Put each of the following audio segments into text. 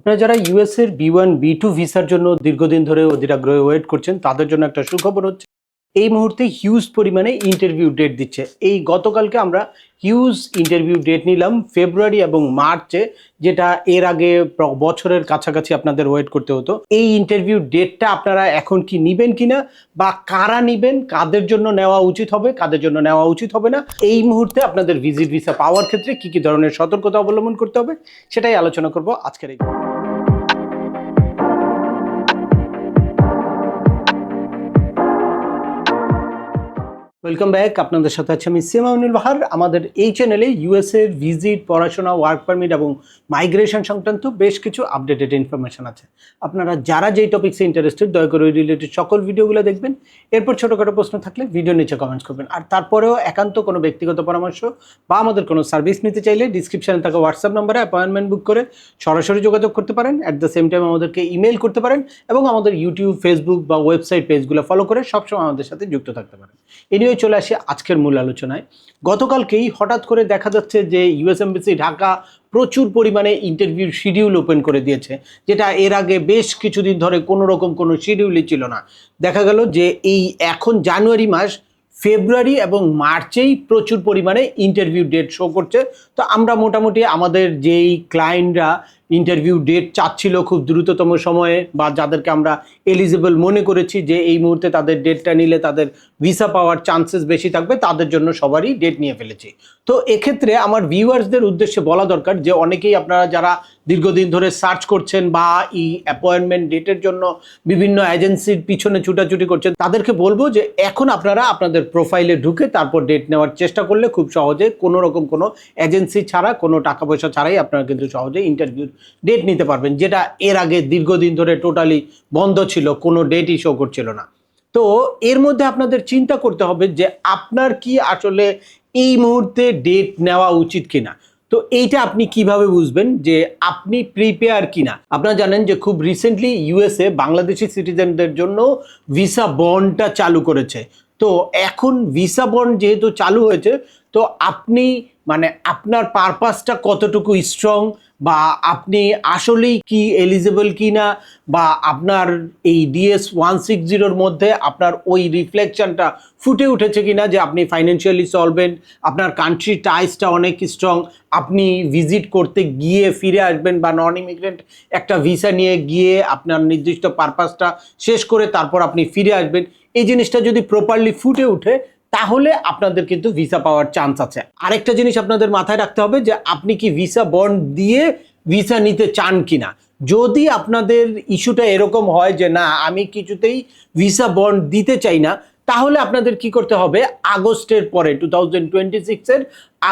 আপনারা যারা ইউএস এর বি ওয়ান বি টু ভিসার জন্য দীর্ঘদিন ধরে অধীর আগ্রহে ওয়েট করছেন, তাদের জন্য একটা সুখবর হচ্ছে, এই মুহূর্তে হিউজ পরিমাণে ইন্টারভিউ ডেট দিচ্ছে। এই গতকালকে আমরা হিউজ ইন্টারভিউ ডেট নিলাম ফেব্রুয়ারি এবং মার্চে যেটা এর আগে বছরের কাছাকাছি আপনাদের ওয়েট করতে হতো। এই ইন্টারভিউ ডেটটা আপনারা এখন কি নিবেন কিনা বা কারা নিবেন, কাদের জন্য নেওয়া উচিত হবে, কাদের জন্য নেওয়া উচিত হবে না, এই মুহূর্তে আপনাদের ভিজিট ভিসা পাওয়ার ক্ষেত্রে কি কি ধরনের সতর্কতা অবলম্বন করতে হবে, সেটাই আলোচনা করব আজকের এই ওয়েলকাম ব্যাক আপনাদের সাথে আছে আমি সিমাউনুল বাহার। আমাদের এই চ্যানেলে ইউএসএ ভিজিট পড়াশোনা ওয়ার্ক পারমিট এবং মাইগ্রেশন সংক্রান্ত বেশ কিছু আপডেটেড ইনফরমেশন আছে। আপনারা যারা যেই টপিক্সে ইন্টারেস্টেড দয়া করে ওই রিলেটেড সকল ভিডিওগুলো দেখবেন। এরপর ছোটোখাটো প্রশ্ন থাকলে ভিডিও নিচে কমেন্টস করবেন। আর তারপরেও একান্ত কোনো ব্যক্তিগত পরামর্শ বা আমাদের কোনো সার্ভিস নিতে চাইলে ডিসক্রিপশানে থাকা হোয়াটসঅ্যাপ নম্বরে অ্যাপয়েন্টমেন্ট বুক করে সরাসরি যোগাযোগ করতে পারেন। অ্যাট দ্য সেম টাইম আমাদেরকে ইমেল করতে পারেন এবং আমাদের ইউটিউব ফেসবুক বা ওয়েবসাইট পেজগুলো ফলো করে সবসময় আমাদের সাথে যুক্ত থাকতে পারেন। এ নিয়ে চলে আসি আজকের মূল আলোচনায়। গতকালকেই হঠাৎ করে দেখা যাচ্ছে যে ইউএস এমবিসি ঢাকা প্রচুর পরিমাণে ইন্টারভিউর শিডিউল ওপেন করে দিয়েছে, যেটা এর আগে বেশ কিছুদিন ধরে কোনো রকম কোনো শিডিউলই ছিল না। দেখা গেল যে এই এখন জানুয়ারি মাস, ফেব্রুয়ারি এবং মার্চেই প্রচুর পরিমাণে ইন্টারভিউ ডেট শো করছে। তো আমরা মোটামুটি আমাদের যেই ক্লায়েন্টরা ইন্টারভিউ ডেট চাচ্ছিল খুব দ্রুততম সময়ে বা যাদেরকে আমরা এলিজিবল মনে করেছি যে এই মুহূর্তে তাদের ডেটটা নিলে তাদের ভিসা পাওয়ার চান্সেস বেশি থাকবে, তাদের জন্য সবারই ডেট নিয়ে ফেলেছি। তো এক্ষেত্রে আমার ভিউয়ার্সদের উদ্দেশ্যে বলা দরকার যে অনেকেই আপনারা যারা দীর্ঘদিন ধরে সার্চ করছেন বা এই অ্যাপয়েন্টমেন্ট ডেটের জন্য বিভিন্ন এজেন্সির পিছনে ছুটাছুটি করছেন, তাদেরকে বলব যে এখন আপনারা আপনাদের প্রোফাইলে ঢুকে তারপর ডেট নেওয়ার চেষ্টা করলে খুব সহজে কোনো রকম কোনো এজেন্সি ছাড়া, কোনো টাকা পয়সা ছাড়াই আপনারা কিন্তু সহজে ইন্টারভিউর ডেট নিতে পারবেন, যেটা এর আগে দীর্ঘদিন ধরে টোটালি বন্ধ ছিল, কোনো ডেটই শো করছিল না। তো এর মধ্যে আপনাদের চিন্তা করতে হবে যে আপনার কি আসলে এই মুহূর্তে ডেট নেওয়া উচিত কিনা। তো এইটা আপনি কীভাবে বুঝবেন যে আপনি প্রিপেয়ার কিনা? আপনারা জানেন যে খুব রিসেন্টলি ইউএসএ বাংলাদেশি সিটিজেনদের জন্য ভিসা বন্ডটা চালু করেছে। তো এখন ভিসা বন্ড যেহেতু চালু হয়েছে তো আপনি মানে আপনার পারপাসটা কতটুকু স্ট্রং বা আপনি আসলেই কি এলিজিবল কি না বা আপনার এই ডিএস ওয়ান সিক্স জিরোর মধ্যে আপনার ওই রিফ্লেকশনটা ফুটে উঠেছে কিনা যে আপনি ফাইন্যান্সিয়ালি সলভেন্ট আপনার কান্ট্রি টাইসটা অনেক স্ট্রং আপনি ভিজিট করতে গিয়ে ফিরে আসবেন বা নন ইমিগ্রেন্ট একটা ভিসা নিয়ে গিয়ে আপনার নির্দিষ্ট পারপাসটা শেষ করে তারপর আপনি ফিরে আসবেন। এই জিনিসটা যদি প্রপারলি ফুটে উঠে তাহলে আপনাদের কিন্তু ভিসা পাওয়ার চান্স আছে। আরেকটা জিনিস আপনাদের মাথায় রাখতে হবে যে, আপনি কি ভিসা বন্ড দিয়ে ভিসা নিতে চান কিনা? যদি আপনাদের ইস্যুটা এরকম হয় যে, না, আমি কিছুতেই ভিসা বন্ড দিতে চাই না তাহলে আপনাদের কি করতে হবে? আগস্টের পরে টু থাউজেন্ড টোয়েন্টি সিক্সের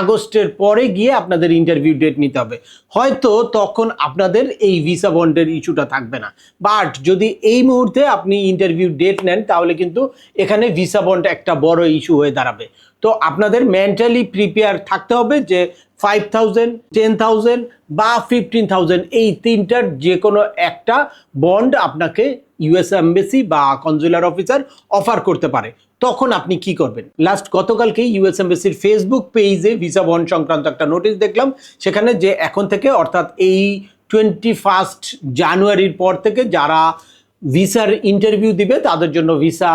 আগস্টের পরে গিয়ে আপনাদের ইন্টারভিউ ডেট নিতে হবে। হয়তো তখন আপনাদের এই ভিসা বন্ডের ইস্যুটা থাকবে না। বাট যদি এই মুহূর্তে আপনি ইন্টারভিউ ডেট নেন, তাহলে কিন্তু এখানে ভিসা বন্ড একটা বড় ইস্যু হয়ে দাঁড়াবে। তো আপনাদের মেন্টালি প্রিপেয়ার থাকতে হবে যে ফাইভ থাউজেন্ড টেন থাউজেন্ড বা ফিফটিন থাউজেন্ড এই তিনটার যে কোনো একটা বন্ড আপনাকে ইউএস এম্বেসি বা কনজুলার অফিসার অফার করতে পারে। তখন আপনি কি করবেন? লাস্ট গতকালকে ইউএস এমবেসির ফেসবুক পেজে ভিসা বহন সংক্রান্ত একটা নোটিশ দেখলাম। সেখানে যে এখন থেকে, অর্থাৎ এই টোয়েন্টি ফার্স্ট জানুয়ারির পর থেকে যারা ভিসার ইন্টারভিউ দিবে, তাদের জন্য ভিসা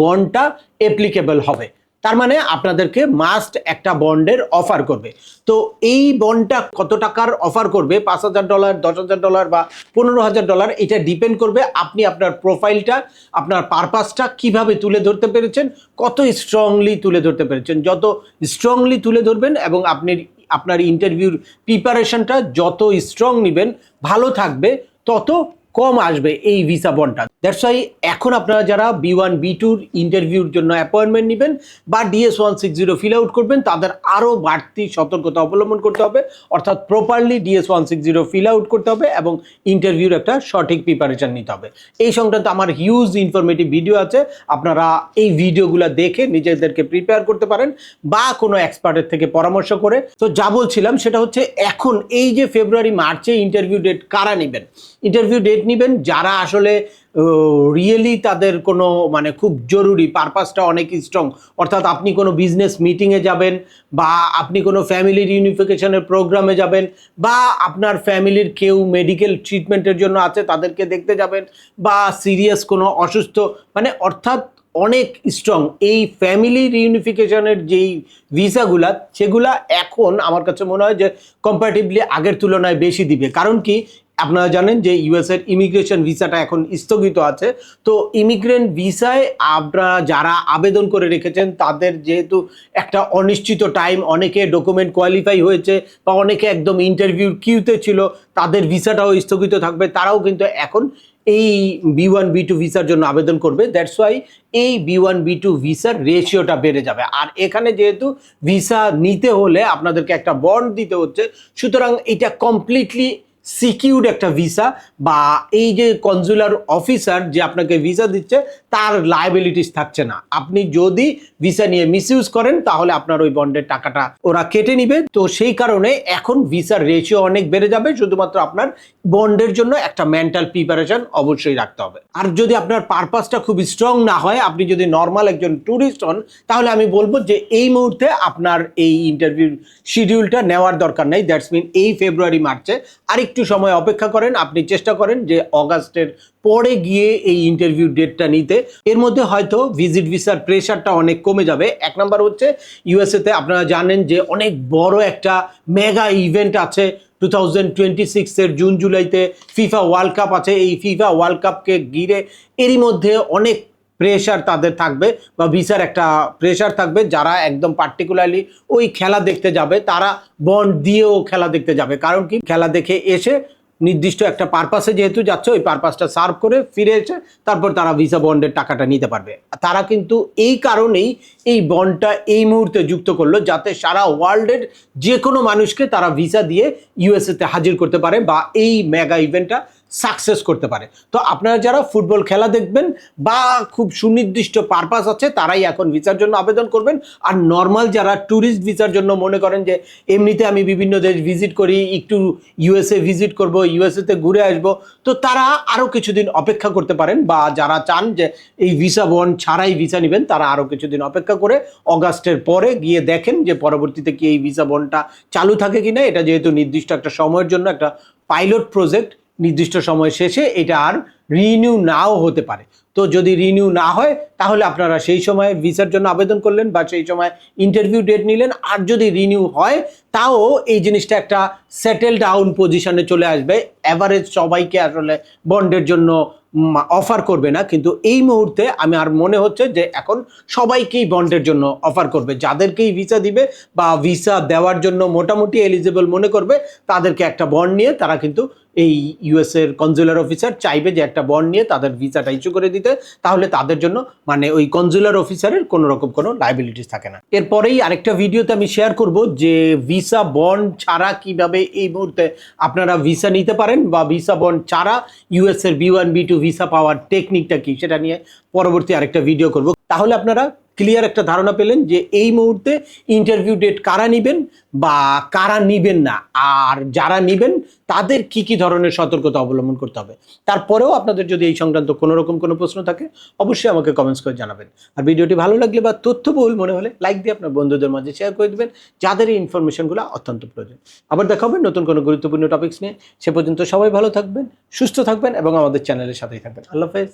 বন্ডটা অ্যাপ্লিকেবল হবে। তার মানে আপনাদেরকে মাস্ট একটা বন্ডের অফার করবে। তো এই বন্ডটা কত টাকার অফার করবে? পাঁচ হাজার ডলার দশ হাজার ডলার বা পনেরো হাজার ডলার এটা ডিপেন্ড করবে আপনি আপনার প্রোফাইলটা আপনার পারপাসটা কীভাবে তুলে ধরতে পেরেছেন, কত স্ট্রংলি তুলে ধরতে পেরেছেন। যত স্ট্রংলি তুলে ধরবেন এবং আপনি আপনার ইন্টারভিউর প্রিপারেশনটা যত স্ট্রং নেবেন, ভালো থাকবে, তত কম আসবে এই ভিসা বন্ডটা দ্যাটস ওয়াই এখন আপনারা যারা বি ওয়ান বি টুর ইন্টারভিউর জন্য অ্যাপয়েন্টমেন্ট নেবেন বা DS one six zero fill out করবেন, তাদের আরও বাড়তি সতর্কতা অবলম্বন করতে হবে। অর্থাৎ properly DS one six zero fill out করতে হবে এবং ইন্টারভিউর একটা সঠিক প্রিপারেশন নিতে হবে। এই সংক্রান্ত আমার হিউজ ইনফরমেটিভ ভিডিও আছে। আপনারা এই ভিডিওগুলো দেখে নিজেদেরকে প্রিপেয়ার করতে পারেন বা কোনো এক্সপার্টের থেকে পরামর্শ করে। তো যা বলছিলাম সেটা হচ্ছে এখন এই যে ফেব্রুয়ারি মার্চে ইন্টারভিউ ডেট কারা নেবেন? ইন্টারভিউ ডেট নেবেন, যারা আসলে রিয়েলি তাদের কোনো মানে খুব জরুরি পারপাসটা অনেক স্ট্রং অর্থাৎ আপনি কোনো বিজনেস মিটিংয়ে যাবেন, বা আপনি কোনো ফ্যামিলির ইউনিফিকেশনের প্রোগ্রামে যাবেন, বা আপনার ফ্যামিলির কেউ মেডিকেল ট্রিটমেন্টের জন্য আছে, তাদেরকে দেখতে যাবেন, বা সিরিয়াস কোনো অসুস্থ মানে অর্থাৎ অনেক স্ট্রং এই ফ্যামিলি রিউনিফিকেশনের যেই ভিসাগুলা সেগুলা এখন আমার কাছে মনে হয় যে কম্পারেটিভলি আগের তুলনায় বেশি দিবে। কারণ কি? আপনারা জানেন যে ইউএস এর ইমিগ্রেশন ভিসাটা এখন স্থগিত আছে। তো ইমিগ্রেন্ট ভিসায় আপনারা যারা আবেদন করে রেখেছেন, তাদের যেহেতু একটা অনিশ্চিত টাইম অনেকে ডকুমেন্ট কোয়ালিফাই হয়েছে বা অনেকে একদম ইন্টারভিউ কিউতে ছিল, তাদের ভিসাটাও স্থগিত থাকবে। তারাও কিন্তু এখন এই বি ওয়ান বি টু ভিসার জন্য আবেদন করবে। দ্যাটস ওয়াই এই বি ওয়ান বি টু ভিসার রেশিওটা বেড়ে যাবে। আর এখানে যেহেতু ভিসা নিতে হলে আপনাদেরকে একটা বন্ড দিতে হচ্ছে, সুতরাং এটা কমপ্লিটলি সিকিউর্ড একটা ভিসা বা এই যে কনজুলার অফিসার যে আপনাকে ভিসা দিচ্ছে, তার লাইবিলিটিস থাকছে না। আপনি যদি ভিসা নিয়ে মিসইউজ করেন, তাহলে আপনার ওই বন্ডের টাকাটা ওরা কেটে নিবে। তো সেই কারণে এখন ভিসার রেশিও অনেক বেড়ে যাবে, শুধুমাত্র আপনার বন্ডের জন্য একটা মেন্টাল প্রিপারেশন অবশ্যই রাখতে হবে। আর যদি আপনার পারপাসটা খুব স্ট্রং না হয়, আপনি যদি নর্মাল একজন ট্যুরিস্ট হন, তাহলে আমি বলব যে এই মুহূর্তে আপনার এই ইন্টারভিউ শিডিউলটা নেওয়ার দরকার নেই। দ্যাটস মিন এই ফেব্রুয়ারি মার্চে আরেকটু সময় অপেক্ষা করেন, আপনি চেষ্টা করেন যে অগাস্টের পরে গিয়ে এই ইন্টারভিউ ডেটটা নিতে। এর মধ্যে হয়তো ভিজিট ভিসার প্রেশারটা অনেক কমে যাবে। এক নাম্বার হচ্ছে ইউএসএতে আপনারা জানেন যে অনেক বড় একটা মেগা ইভেন্ট আছে। টু থাউজেন্ড টোয়েন্টি সিক্সের জুন, জুলাইতে ফিফা ওয়ার্ল্ড কাপ আছে। এই ফিফা ওয়ার্ল্ড কাপকে ঘিরে এরই মধ্যে অনেক প্রেশার তাদের থাকবে বা ভিসার একটা প্রেশার থাকবে। যারা একদম পার্টিকুলারলি ওই খেলা দেখতে যাবে, তারা বন্ড দিয়েও খেলা দেখতে যাবে। কারণ কি? খেলা দেখে এসে নির্দিষ্ট একটা পারপাসে যেহেতু যাচ্ছে, ওই পারপাসটা সার্ভ করে ফিরে এসে তারপর তারা ভিসা বন্ডের টাকাটা নিতে পারবে। তারা কিন্তু এই কারণেই এই বন্ডটা এই মুহূর্তে যুক্ত করল, যাতে সারা ওয়ার্ল্ডের যে কোনো মানুষকে তারা ভিসা দিয়ে ইউএসএতে হাজির করতে পারে বা এই মেগা ইভেন্টটা সাকসেস করতে পারে। তো আপনারা যারা ফুটবল খেলা দেখবেন বা খুব সুনির্দিষ্ট পারপাস আছে, তারাই এখন ভিসার জন্য আবেদন করবেন। আর নর্মাল যারা ট্যুরিস্ট ভিসার জন্য মনে করেন যে, এমনিতে আমি বিভিন্ন দেশ ভিজিট করি, একটু ইউএসএ ভিজিট করব ইউএসএতে ঘুরে আসব, তো তারা আরও কিছুদিন অপেক্ষা করতে পারেন বা যারা চান যে, এই ভিসা বন ছাড়াই ভিসা নেবেন, তারা আরও কিছুদিন অপেক্ষা করে অগাস্টের পরে গিয়ে দেখেন যে, পরবর্তীতে কি এই ভিসা বনটা চালু থাকে কিনা। এটা যেহেতু নির্দিষ্ট একটা সময়ের জন্য একটা পাইলট প্রজেক্ট নির্দিষ্ট সময় শেষে এটা আর রিনিউ নাও হতে পারে। তো যদি রিনিউ না হয় তাহলে আপনারা সেই সময় ভিসার জন্য আবেদন করলেন বা সেই সময় ইন্টারভিউ ডেট নিলেন। আর যদি রিনিউ হয়, তাও এই জিনিসটা একটা সেটেল ডাউন পজিশনে চলে আসবে। অ্যাভারেজ সবাইকে আসলে বন্ডের জন্য অফার করবে না। কিন্তু এই মুহূর্তে আমি আর মনে হচ্ছে যে এখন সবাইকেই বন্ডের জন্য অফার করবে। যাদেরকেই ভিসা দিবে বা ভিসা দেওয়ার জন্য মোটামুটি এলিজিবল মনে করবে, তাদেরকে একটা বন্ড নিয়ে তারা কিন্তু এই ইউএস এর কনজুলার অফিসার চাইবে যে একটা বন্ড নিয়ে তাদের ভিসাটা ইস্যু করে দিতে। তাহলে তাদের জন্য মানে ওই কনজুলার অফিসারের কোনো রকম কোনো লাইবিলিটিস থাকে না। এরপরেই আরেকটা ভিডিওতে আমি শেয়ার করব যে ভিসা বন্ড ছাড়া কীভাবে এই মুহূর্তে আপনারা ভিসা নিতে পারেন বা ভিসা বন্ড ছাড়া ইউএস এর B one B two visa পাওয়ার টেকনিকটা কি সেটা নিয়ে পরবর্তী আরেকটা ভিডিও করব। তাহলে আপনারা ক্লিয়ার একটা ধারণা পেলেন যে এই মুহূর্তে ইন্টারভিউ ডেট কারা নিবেন বা কারা নিবেন না। আর যারা নিবেন তাদের কি কি ধরনের সতর্কতা অবলম্বন করতে হবে? তারপরেও আপনাদের যদি এই সংক্রান্ত কোনো রকম কোনো প্রশ্ন থাকে, অবশ্যই আমাকে কমেন্টস করে জানাবেন। আর ভিডিওটি ভালো লাগলে বা তথ্যবহুল মনে হলে লাইক দিয়ে আপনার বন্ধুদের মাঝে শেয়ার করে দেবেন, যাদের এই ইনফরমেশনগুলো অত্যন্ত প্রয়োজন। আবার দেখা হবে নতুন কোনো গুরুত্বপূর্ণ টপিক্স নিয়ে। সে পর্যন্ত সবাই ভালো থাকবেন, সুস্থ থাকবেন এবং আমাদের চ্যানেলের সাথেই থাকবেন। আল্লাহ হাফেজ।